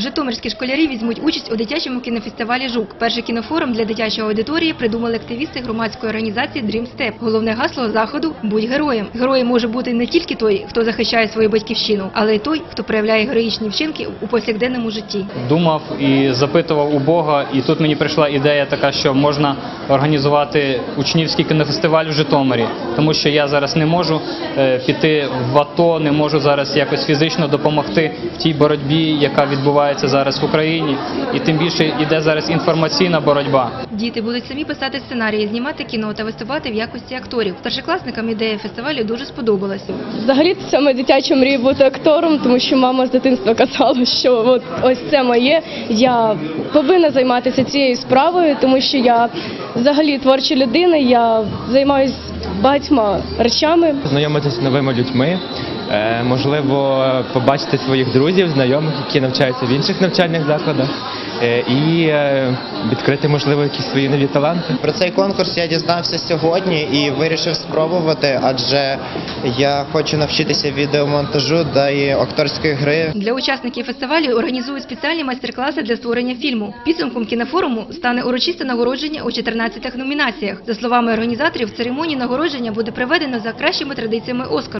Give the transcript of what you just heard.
Житомирські школярі візьмуть участь у дитячому кінофестивалі Жук. Перший кінофорум для дитячої аудиторії придумали активісти громадської організації Dream Step. Головне гасло заходу будь героєм. Героєм може бути не тільки той, хто захищає свою батьківщину, але й той, хто проявляє героїчні вчинки у повсякденному житті. думав і запитував у Бога, і тут мені прийшла ідея така, що можна організувати учнівський кінофестиваль в Житомирі, тому що я зараз не можу е, піти в АТО, не можу зараз якось фізично допомогти в тій боротьбі, яка відбувається зараз в Україні, і тим більше йде зараз інформаційна боротьба. Діти будуть самі писати сценарії, знімати кіно та виступати в якості акторів. Старшокласникам ідея фестивалю дуже сподобалася. Взагалі це саме дитяча мрія бути актором, тому що мама з дитинства казала, що от ось це моє. Я повинна займатися цією справою, тому що я взагалі творча людина. Я займаюся багатьма речами. Познайомитися з новими людьми, можливо, побачити своїх друзів, знайомих, які навчаються в інших навчальних закладах, е, і е, відкрити, можливо, якісь свої нові таланти. Про цей конкурс я дізнався сьогодні і вирішив спробувати, адже я хочу навчитися відеомонтажу та і акторської гри. Для учасників фестивалю організують спеціальні майстер-класи для створення фільму. Підсумком кінофоруму стане урочисте нагородження у 14 номінаціях. За словами організаторів, церемонію нагородження буде проведено за кращими традиціями Оскар.